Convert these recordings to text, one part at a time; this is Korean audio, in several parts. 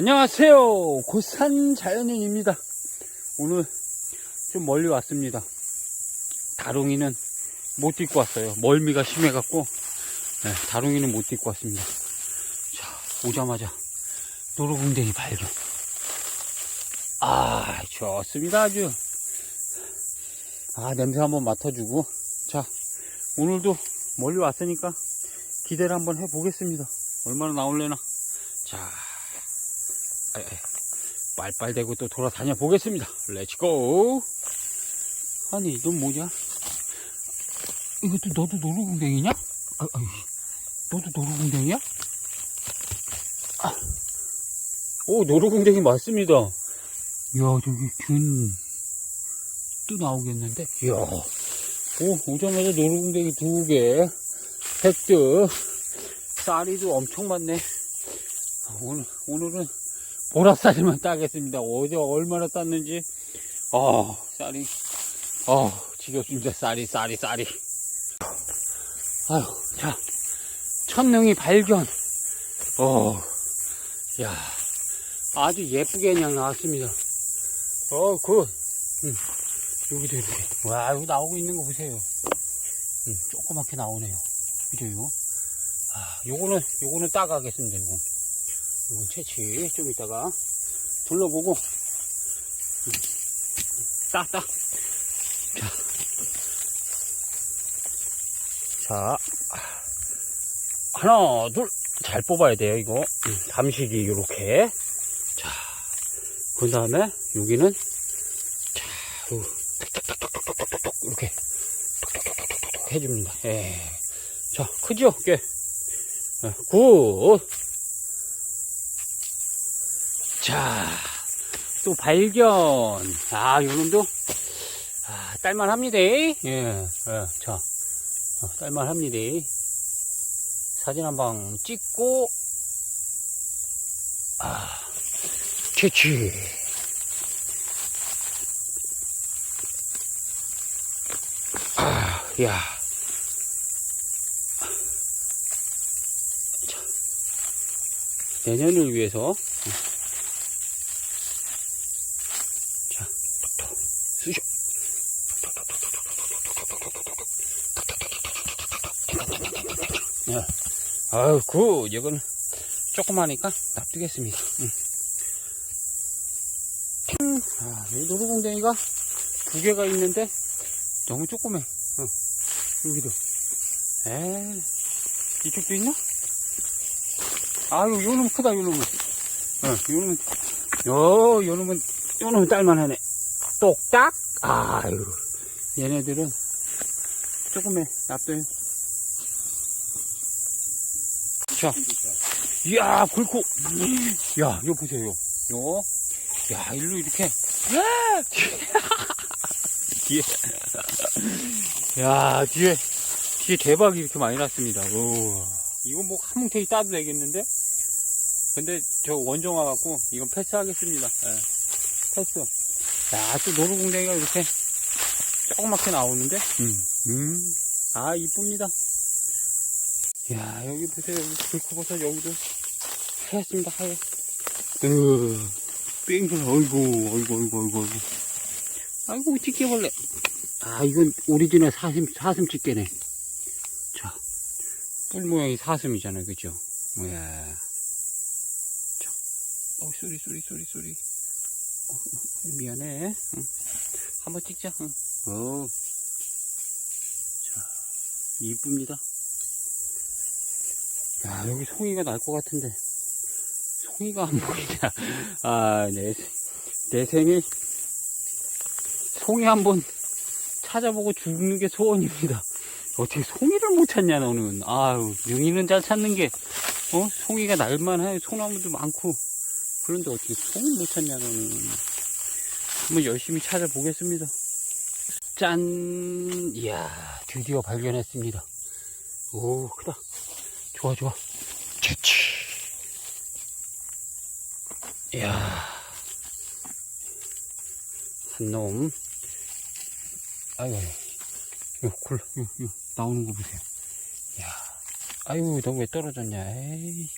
안녕하세요. 고산 자연인입니다. 오늘 좀 멀리 왔습니다. 다롱이는 못 딛고 왔어요. 멀미가 심해 갖고, 네, 다롱이는 못 딛고 왔습니다. 자, 오자마자 노루궁뎅이 발견. 아, 좋습니다. 아주. 아, 냄새 한번 맡아주고. 자, 오늘도 멀리 왔으니까 기대를 한번 해보겠습니다. 얼마나 나올래나. 자, 빨빨대고 또 돌아다녀 보겠습니다. 렛츠고! 아니, 넌 뭐냐? 이것도 너도 노루궁뎅이냐? 아, 아이, 너도 노루궁뎅이야? 아, 오, 노루궁뎅이 맞습니다. 이야, 저기 균, 또 나오겠는데? 이야, 오, 오자마자 노루궁뎅이 두 개, 획득. 쌀이도 엄청 많네. 오늘, 오늘은 보라쌀만 따겠습니다. 어제 얼마나 땄는지. 아, 쌀이, 아, 지겹습니다. 쌀이, 쌀이, 쌀이. 아유, 자, 천능이 발견. 어, 야, 아주 예쁘게 그냥 나왔습니다. 어, 굿. 음, 여기도 이렇게. 와, 여기 나오고 있는 거 보세요. 음, 조그맣게 나오네요. 그죠, 이거? 아, 요거는, 요거는 따가겠습니다, 요건. 요건 채취. 좀 이따가 둘러보고, 음, 따, 따. 자. 자. 하나, 둘. 잘 뽑아야 돼요, 이거. 음, 담식이 요렇게. 자. 그 다음에, 여기는, 자, 요, 톡톡톡톡톡톡톡, 이렇게. 톡톡톡톡톡 해줍니다. 예. 자, 크죠? 꽤. 예, 굿. 자, 또 발견. 아, 요놈도, 아, 딸만 합니다. 예, 예, 자, 어, 딸만 합니다. 사진 한 방 찍고, 아, 채취. 아, 야. 자, 내년을 위해서. 자, 톡톡, 쑤셔. 야, 아유, 굿. 이건 조그마니까 납두겠습니다. 응. 음, 아, 이 노루공댕이가 두 개가 있는데 너무 조그매. 어, 여기도. 에 이쪽도 있나? 아유, 요놈 크다, 요 놈은. 어, 요 놈은, 요, 요 놈은, 요 놈은 딸만 하네. 똑딱? 아유, 얘네들은 조금에 납둬요. 자, 이야, 굵고, 야, 이거 보세요. 요, 야, 일로 이렇게, 뒤에, 야, 뒤에, 뒤에 대박이 이렇게 많이 났습니다. 오, 이거 뭐 한뭉태기 따도 되겠는데? 근데 저 원종화 갖고 이건 패스하겠습니다. 예, 패스. 야, 또 노루궁뎅이가 이렇게 조그맣게 나오는데? 음, 음, 아, 이쁩니다. 야, 여기 보세요. 여기 불크버섯 여기도 하얗습니다. 하얘. 으, 뺑글, 어이구, 어이구, 어이구, 어이구, 어이구. 아이고, 집게벌레. 아, 이건 오리지널 사슴, 사슴 집게네. 자, 뿔 모양이 사슴이잖아요. 그죠? 이야. 자, 어, 쏘리, 쏘리, 쏘리, 쏘리. 어, 어, 미안해. 응. 한번 찍자. 응. 어. 자, 이쁩니다. 야, 여기 송이가 날 것 같은데. 송이가 안 보이냐. 아, 내, 내 생에 송이 한번 찾아보고 죽는 게 소원입니다. 어떻게 송이를 못 찾냐, 너는. 아유, 명이는 잘 찾는 게, 어? 송이가 날만 해. 소나무도 많고. 그런데 어떻게 송이 못 찾냐, 너는. 한번 열심히 찾아보겠습니다. 짠! 이야, 드디어 발견했습니다. 오, 크다. 좋아 좋아. 치치 이야. 한놈. 아유 요 콜라 요, 요 나오는 거 보세요. 야 아유 너 왜 떨어졌냐 에이.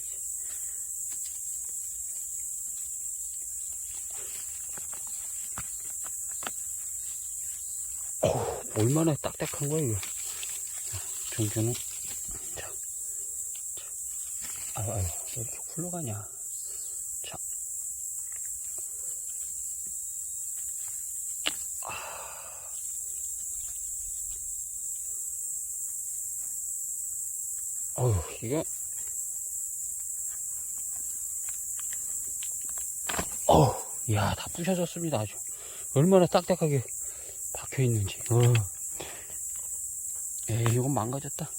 얼마나 딱딱한 거야 이거. 종교는 자. 자. 아유, 아유, 왜 이렇게 굴러가냐. 자. 아. 어휴, 이거. 어우, 야, 다 부셔졌습니다, 아주. 얼마나 딱딱하게 박혀 있는지. 어. 에이, 이건 망가졌다.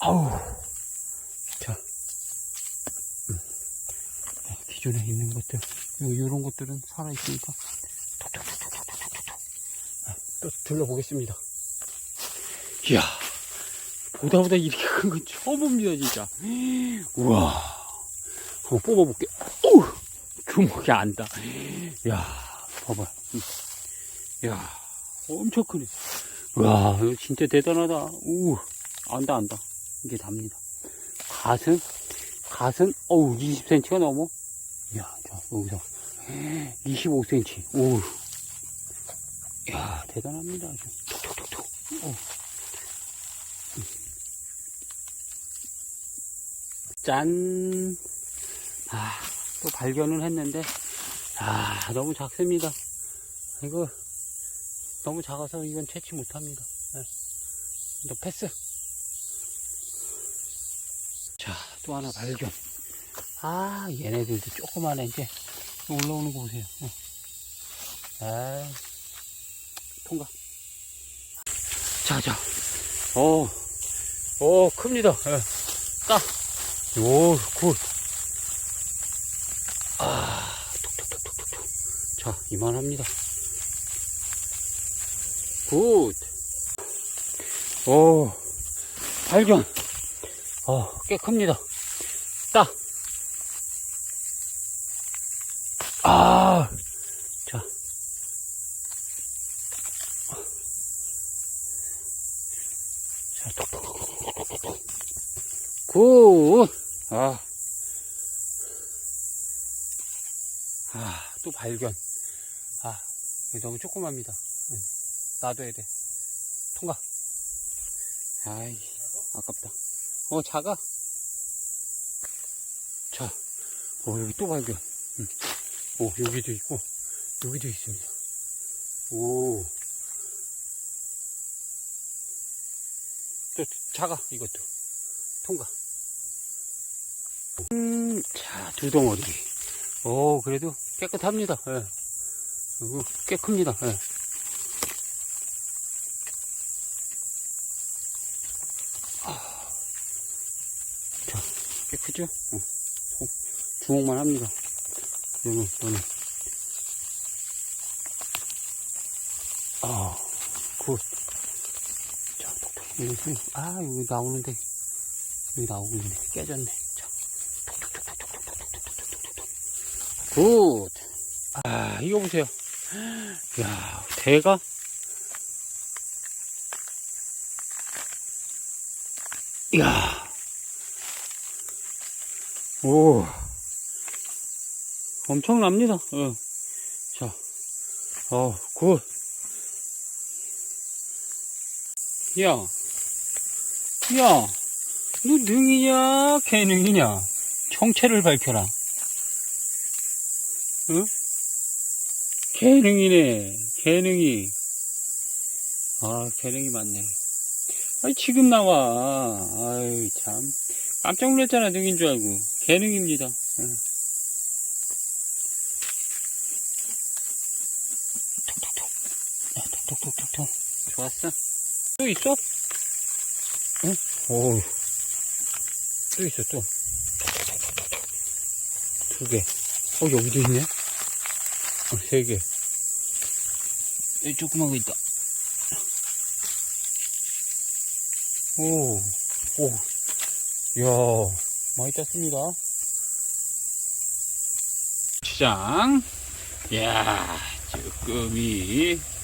아우. 자. 음. 네, 기존에 있는 것들, 요, 요런 것들은 살아있으니까. 또 둘러보겠습니다. 이야. 보다 보다 이렇게 큰 건 처음 봅니다, 진짜. 우와. 한번 뽑아볼게. 어우! 주먹이 안다. 야 봐봐. 음. 야 엄청 크네. 와, 이거 진짜 대단하다. 우, 안다, 안다. 이게 답니다. 갓은, 갓은, 어우, 20cm가 넘어. 야, 자, 여기서. 25cm. 오. 야, 대단합니다. 톡톡톡톡. 어. 짠. 아, 또 발견을 했는데, 아, 너무 작습니다. 이거, 너무 작아서 이건 채취 못합니다. 네. 패스. 자, 또 하나 발견. 아, 얘네들도 조그만해, 이제. 올라오는 거 보세요. 네. 아, 통과. 자, 자. 오, 오, 큽니다. 예. 따. 오, 굿. 아, 톡톡톡톡톡. 자, 이만합니다. 굿. 오, 발견. 어, 꽤 큽니다. 따. 아, 자. 자, 톡톡톡톡톡톡. 굿. 아. 아, 또 발견. 아, 너무 조그맣니다. 응, 놔둬야 돼. 통과. 아이, 아깝다. 어, 작아. 자, 어, 여기 또 발견. 응. 오, 여기도 있고, 여기도 있습니다. 오. 또, 작아, 이것도. 통과. 음, 자, 두 덩어리. 오, 그래도 깨끗합니다. 예. 꽤 큽니다. 예. 아, 자, 꽤 크죠? 어, 소- 주먹만 합니다. 여기, 저는. 아, 굿. 자, 톡톡. 여기, 아, 여기 나오는데, 여기 나오고 있네. 깨졌네. 자, 굿. 아, 이거 보세요. 야, 대가. 이야. 오. 엄청납니다. 어. 자. 어, 굿. 야. 야. 너 능이냐, 개능이냐? 정체를 밝혀라. 응? 개능이네, 개능이. 아, 개능이 맞네. 아니, 지금 나와. 아유, 참. 깜짝 놀랐잖아, 능인 줄 알고. 개능입니다. 응. 톡톡톡. 야, 톡톡톡톡톡. 좋았어. 또 있어? 응? 오. 또 있어, 또. 두 개. 어, 여기도 있네? 어, 세 개. 여기 조그만 거 있다. 오, 오, 이야, 많이 땄습니다. 시장. 이야, 쭈꾸미.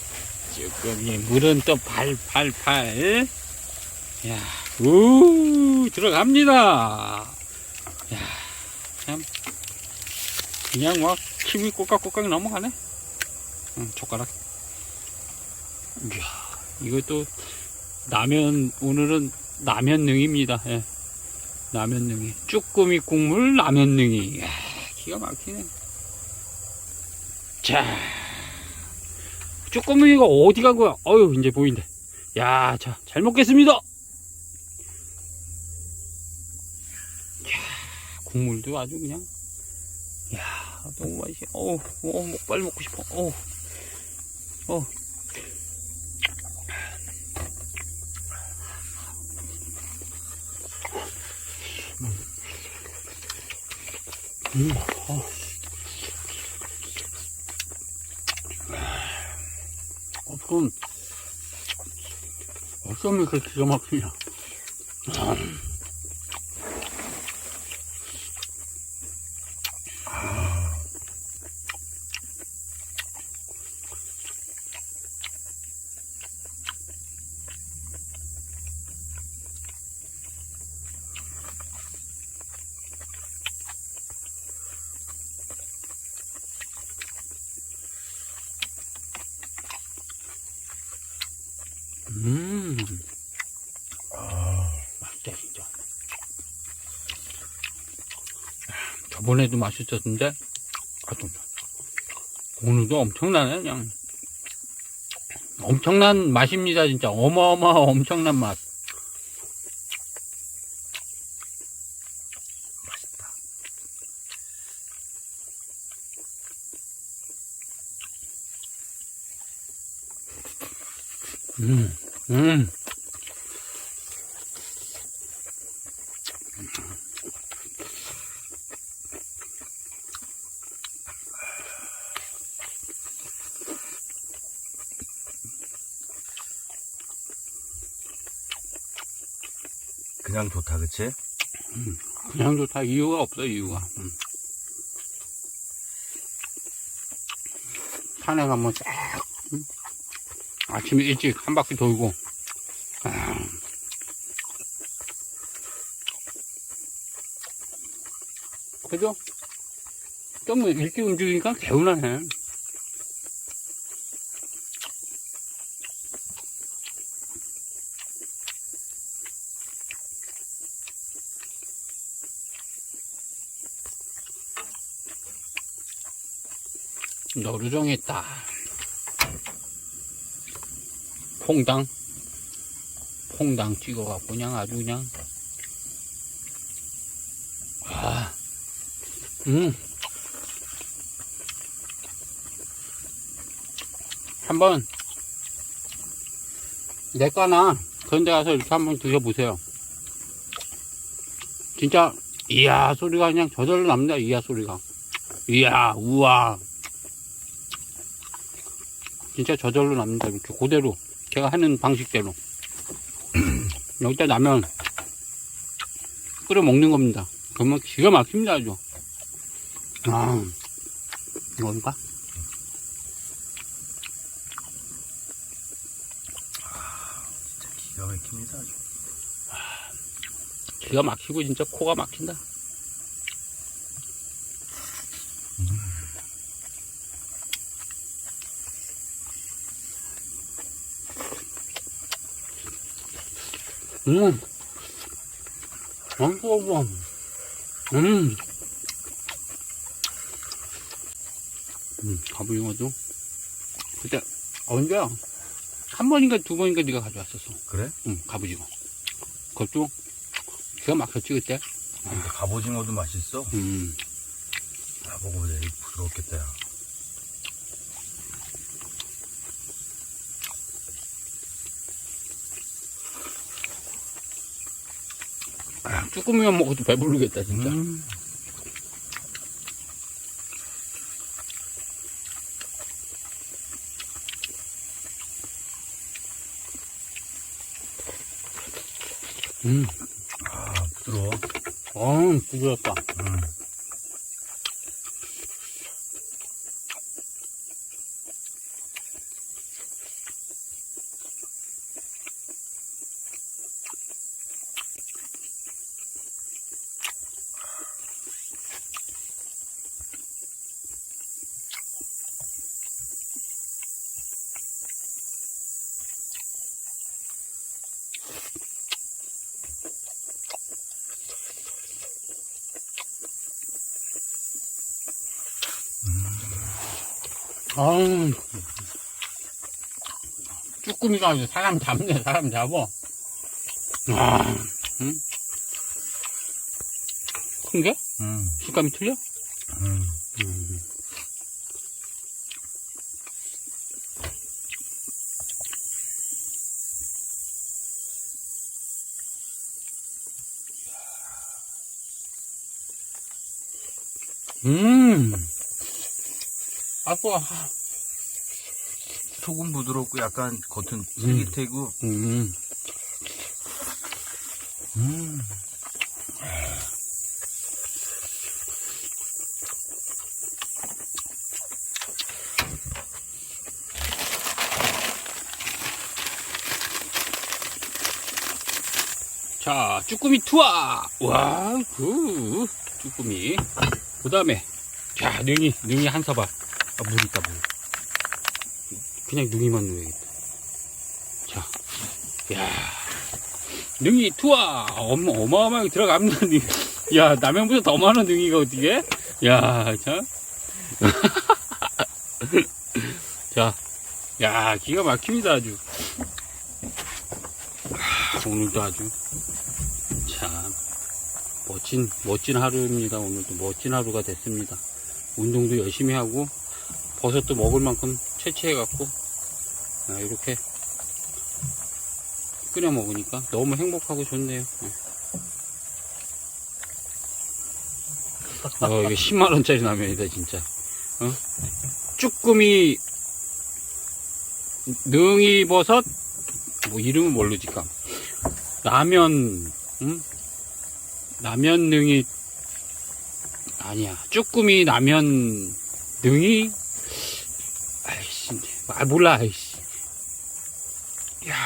쭈꾸미, 물은 또 팔팔팔. 야, 우, 들어갑니다. 야, 참. 그냥 막 힘이 꼬깍꼬깍 넘어가네. 응, 젓가락. 이야, 이것도 라면, 오늘은 라면 능입니다. 예. 라면 능이. 쭈꾸미 국물 라면 능이. 이야, 기가 막히네. 자. 쭈꾸미가 어디 간 거야? 어휴, 이제 보인대. 야, 자, 잘 먹겠습니다. 야, 국물도 아주 그냥. 야, 너무 맛있어. 어우, 어, 목빨 먹고 싶어. 어우, 어. 음, 어. 어쩜, 어쩜 이렇게 기가 막히냐. 저번에도 맛있었는데, 아주, 오늘도 엄청나네, 그냥. 엄청난 맛입니다, 진짜. 어마어마 엄청난 맛. 맛있다. 음, 음. 그냥 좋다, 그치? 그냥 좋다. 이유가 없어, 이유가. 음. 산에 가면 쫙, 음. 아침에 일찍 한 바퀴 돌고, 아. 그죠? 좀 일찍 움직이니까 개운하네. 노루종했다. 퐁당. 퐁당 찍어갖고 그냥 아주 그냥. 아, 음. 한번, 내과나 그런 데 가서 이렇게 한번 드셔보세요. 진짜, 이야 소리가 그냥 저절로 납니다, 이야 소리가. 이야, 우와. 진짜 저절로 납니다. 이렇게 그대로 제가 하는 방식대로 여기다 라면 끓여 먹는 겁니다. 그러면 기가 막힙니다 아주. 아 이건가? 기가 막힙니다, 아주. 기가 막히고 진짜 코가 막힌다. 음, 맛있어. 음, 음, 갑오징어도 그때 언제야? 한 번인가 두 번인가 네가 가져왔었어. 그래? 응, 갑오징어. 그것도 기가 막혔지 그때. 근데 갑오징어도 맛있어. 음. 나보고 그래, 부드럽겠다, 야. 아, 쭈꾸미만 먹어도 배부르겠다 진짜. 음. 음, 아, 부드러워. 어, 부드럽다. 음. 쭈꾸미가 아주 사람 잡네, 사람 잡어. 아, 응? 큰 게? 음, 식감이 틀려? 음. 음. 음. 아빠. 속은 부드럽고 약간 겉은 쫄깃하고, 음. 음. 자, 쭈꾸미 투하! 와, 그, 쭈꾸미. 그 다음에, 자, 능이, 능이 한 사발. 아, 물 있다, 물. 그냥 능이만 넣어야겠다. 자, 야 능이 투하! 어마, 어마어마하게 들어갑니다, 능이. 야, 라면보다 더 많은 능이가 어떻게? 야, 참. 자, 야, 기가 막힙니다, 아주. 아, 오늘도 아주. 참 멋진 멋진 하루입니다. 오늘도 멋진 하루가 됐습니다. 운동도 열심히 하고 버섯도 먹을 만큼 채취해 갖고 아, 이렇게 끓여 먹으니까 너무 행복하고 좋네요. 네. 어, 이게 10만 원짜리 라면이다 진짜. 어? 쭈꾸미 능이 버섯 뭐 이름은 모르지까 라면 응? 라면 능이 아니야 쭈꾸미 라면 능이 아 몰라 아이씨 야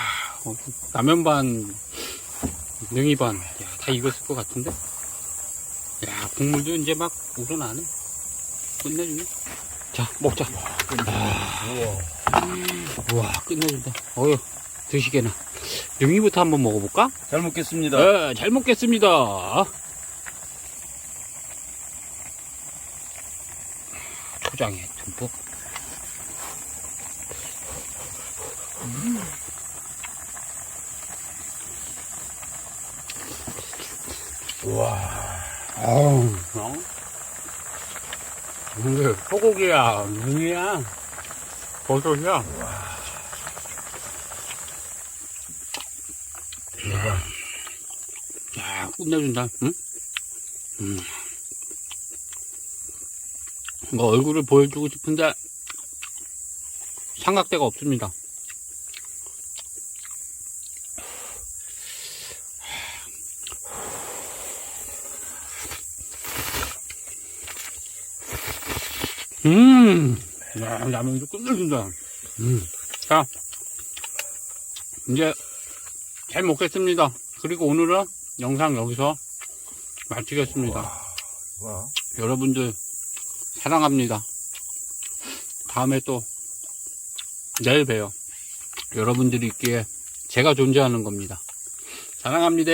어, 라면 반 능이 반야다 익었을 것 같은데 야 국물도 이제 막 우러나네 끝내주네 자 먹자 우와. 우와 끝내준다 어휴 드시게나 능이부터 한번 먹어볼까? 잘 먹겠습니다. 네, 잘 먹겠습니다. 초장에 듬뿍. 우와. 아우, 어? 이게 소고기야, 눈이야, 버섯이야. 대박. 야, 끝내준다, 응? 음. 뭐, 얼굴을 보여주고 싶은데, 삼각대가 없습니다. 음, 야, 라면도 끝내준다. 음. 자, 이제 잘 먹겠습니다. 그리고 오늘은 영상 여기서 마치겠습니다. 와. 여러분들 사랑합니다. 다음에 또 내일 봬요. 여러분들이 있기에 제가 존재하는 겁니다. 사랑합니다.